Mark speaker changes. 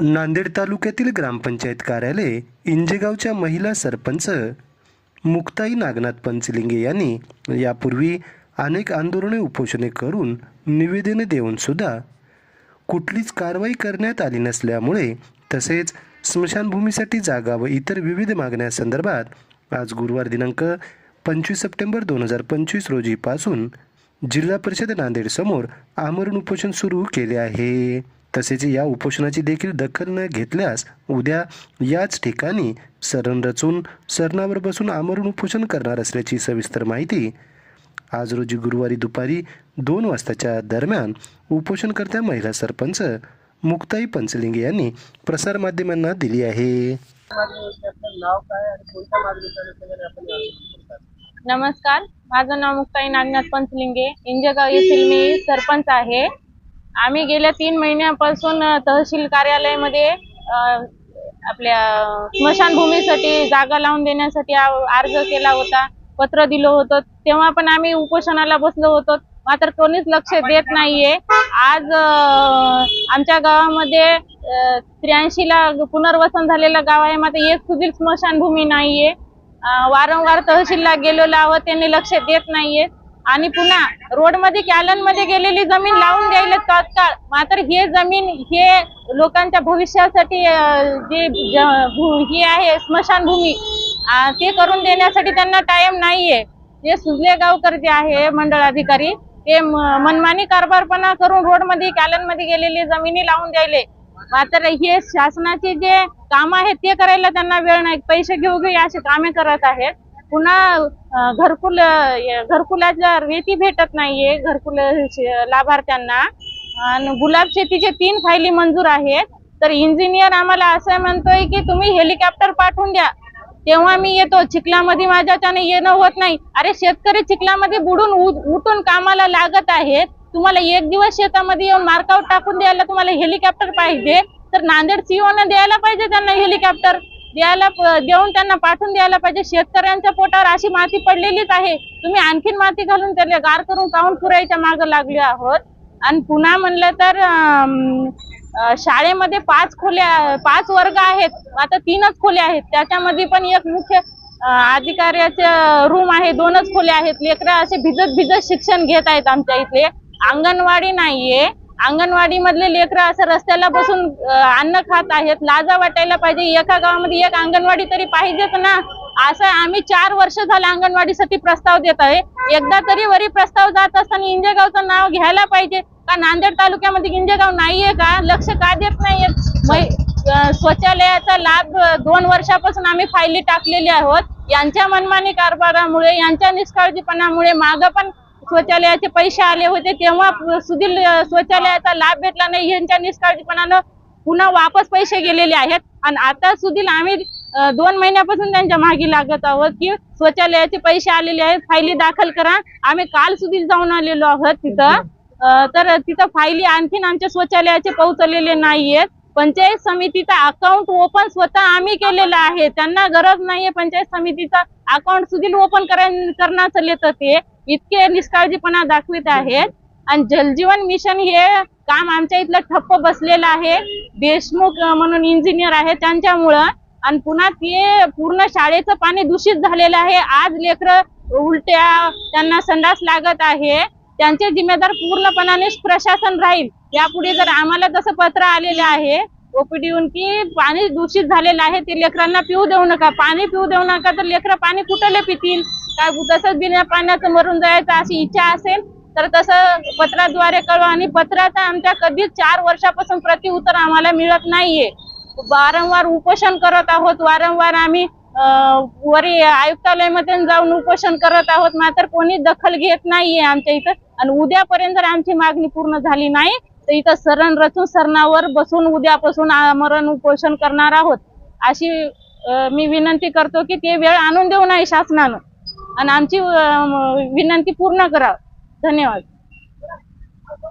Speaker 1: नांदेड तालुक्यातील ग्रामपंचायत कार्यालय इंजेगावच्या महिला सरपंच मुक्ताई नागनाथ पंचलिंगे यांनी यापूर्वी अनेक आंदोलने उपोषणे करून निवेदने देऊन सुद्धा कुठलीच कारवाई करण्यात आली नसल्यामुळे तसेच स्मशानभूमीसाठी जागा व इतर विविध मागण्यासंदर्भात आज गुरुवार दिनांक पंचवीस सप्टेंबर दोन हजार पंचवीस रोजीपासून जिल्हा परिषद नांदेडसमोर आमरण उपोषण सुरू केले आहे. तसेच या उपोषणाची देखील दखल न घेतल्यास उद्या याच ठिकाणी सरण रचून सरणावर बसून आमरण उपोषण करणार असल्याची सविस्तर माहिती आज रोजी गुरुवारी दुपारी दोन वाजताच्या दरम्यान उपोषणकर्त्या महिला सरपंच मुक्ताई पंचलिंगे यांनी प्रसारमाध्यमांना दिली आहे.
Speaker 2: नाव काय
Speaker 3: नमस्कार. माझं नाव मुक्ताई नागनाथ पंचलिंगे इंजगाव येथील मी सरपंच आहे. आम्ही गेल्या तीन महिन्यापासून तहसील कार्यालयामध्ये आपल्या स्मशानभूमीसाठी जागा लावून देण्यासाठी अर्ज केला होता पत्र दिलं होतं. तेव्हा पण आम्ही उपोषणाला बसलो होतो. मात्र कोणीच लक्ष देत नाहीये. आज आमच्या गावामध्ये त्र्याऐंशी ला पुनर्वसन झालेलं गाव आहे. मात्र एक सुधीर स्मशानभूमी नाहीये. वारंवार तहसीलला गेलेलो आहोत त्यांनी लक्ष देत नाहीये. आणि पुन्हा रोडमध्ये कॅलनमध्ये गेलेली जमीन लावून द्यायला तात्काळ. मात्र हे जमीन हे लोकांच्या भविष्यासाठी जे भू- हे आहे स्मशानभूमी भूमी ते करून देण्यासाठी त्यांना टाइम नाहीये. जे सुजले गावकर जे आहे मंडळ अधिकारी ते मनमानी कारभारपणा करून रोडमध्ये कॅलनमध्ये गेलेली जमिनी लावून द्यायले. मात्र हे शासनाचे जे काम आहेत ते करायला त्यांना वेळ नाही. पैसे घेऊ घेऊ अशी कामे करत आहेत. पुन्हा घरकुल घरकुलाच्या रेती भेटत नाहीये घरकुल लाभार्थ्यांना. आणि गुलाब शेतीचे तीन फायली मंजूर आहेत. तर इंजिनियर आम्हाला असं म्हणतोय की तुम्ही हेलिकॉप्टर पाठवून द्या. तेव्हा मी येतो. चिखलामध्ये माझ्याच्याने येणं होत नाही. अरे शेतकरी चिखलामध्ये बुडून उठून कामाला लागत आहेत. तुम्हाला एक दिवस शेतामध्ये येऊन मार्कआउट टाकून द्यायला तुम्हाला हेलिकॉप्टर पाहिजे. तर नांदेड सीओ न द्यायला पाहिजे त्यांना हेलिकॉप्टर. द्यायला देऊन त्यांना पाठवून द्यायला पाहिजे. शेतकऱ्यांच्या पोटावर अशी माती पडलेलीच आहे. तुम्ही आणखीन माती घालून त्याला गार करून काऊन पुरायच्या मागे लागले आहोत? आणि पुन्हा म्हणलं तर शाळेमध्ये पाच खोल्या पाच वर्ग आहेत. आता तीनच खोल्या आहेत. त्याच्यामध्ये पण एक मुख्य अं, अधिकाऱ्याचे रूम आहे. दोनच खोल्या आहेत. लेकरं असे भिजत भिजत शिक्षण घेत आहेत आमच्या इथले. अंगणवाडी नाहीये. अंगणवाडी मधले लेकरं असं रस्त्याला बसून अन्न खात आहेत. लाजा वाटायला पाहिजे. एका गावामध्ये एक अंगणवाडी तरी पाहिजेच ना. असं आम्ही चार वर्ष झाले अंगणवाडीसाठी प्रस्ताव देत आहे. एकदा तरी वरी प्रस्ताव जात असताना इंजेगावचं नाव घ्यायला पाहिजे. का नांदेड तालुक्यामध्ये इंजेगाव नाहीये का? लक्ष का देत नाहीये शौचालयाचा लाभ दोन वर्षापासून आम्ही फायली टाकलेली आहोत. यांच्या मनमानी कारभारामुळे यांच्या निष्काळजीपणामुळे मागं पण शौचालयाचे पैसे आले होते तेव्हा सुधीर शौचालयाचा लाभ भेटला नाही. यांच्या निष्काळजीपणानं पुन्हा वापस पैसे गेलेले आहेत. आणि आता सुधीर आम्ही दोन महिन्यापासून त्यांच्या मागे लागत आहोत की शौचालयाचे पैसे आलेले आहेत. फायली दाखल करा. आम्ही काल सुधीर जाऊन आलेलो आहोत तिथं. तर तिथं फायली आणखीन आमच्या शौचालयाचे पोहोचलेले नाहीयेत. पंचायत समितीचा अकाउंट ओपन स्वतः आम्ही केलेलं आहे. त्यांना गरज नाहीये पंचायत समितीचा अकाउंट सुधीर ओपन करण्याचं लेत ते. इतके निष्काळजीपणा दाखवित आहेत. आणि जलजीवन मिशन हे काम आमच्या इथलं ठप्प बसलेलं आहे. देशमुख म्हणून इंजिनियर आहे त्यांच्यामुळं. आणि पुन्हा ते पूर्ण शाळेचं पाणी दूषित झालेलं आहे. आज लेकर उलट्या त्यांना संडास लागत आहे. त्यांचे जिम्मेदार पूर्णपणाने प्रशासन राहील. यापुढे जर आम्हाला तसं पत्र आलेलं आहे ओपीडीहून की पाणी दूषित झालेलं आहे ते लेकरांना पिऊ देऊ नका. पाणी पिऊ देऊ नका तर लेकरं पाणी कुठले पितील? काय तसंच बिना पाण्याचं मरून जायचं अशी इच्छा असेल तर तसं पत्राद्वारे कळवा. आणि पत्राचा आमच्या कधीच चार वर्षापासून प्रतिउत्तर आम्हाला मिळत नाहीये. वारंवार उपोषण करत आहोत. वारंवार आम्ही वरी आयुक्तालयामध्ये जाऊन उपोषण करत आहोत. मात्र कोणी दखल घेत नाहीये आमच्या इथं. आणि उद्यापर्यंत जर आमची मागणी पूर्ण झाली नाही तर इथं सरण रचून सरणावर बसून उद्यापासून आमरण उपोषण करणार आहोत. अशी मी विनंती करतो की ते वेळ आणून देऊ नाही शासनानं. आणि आमची विनंती पूर्ण करावं. धन्यवाद.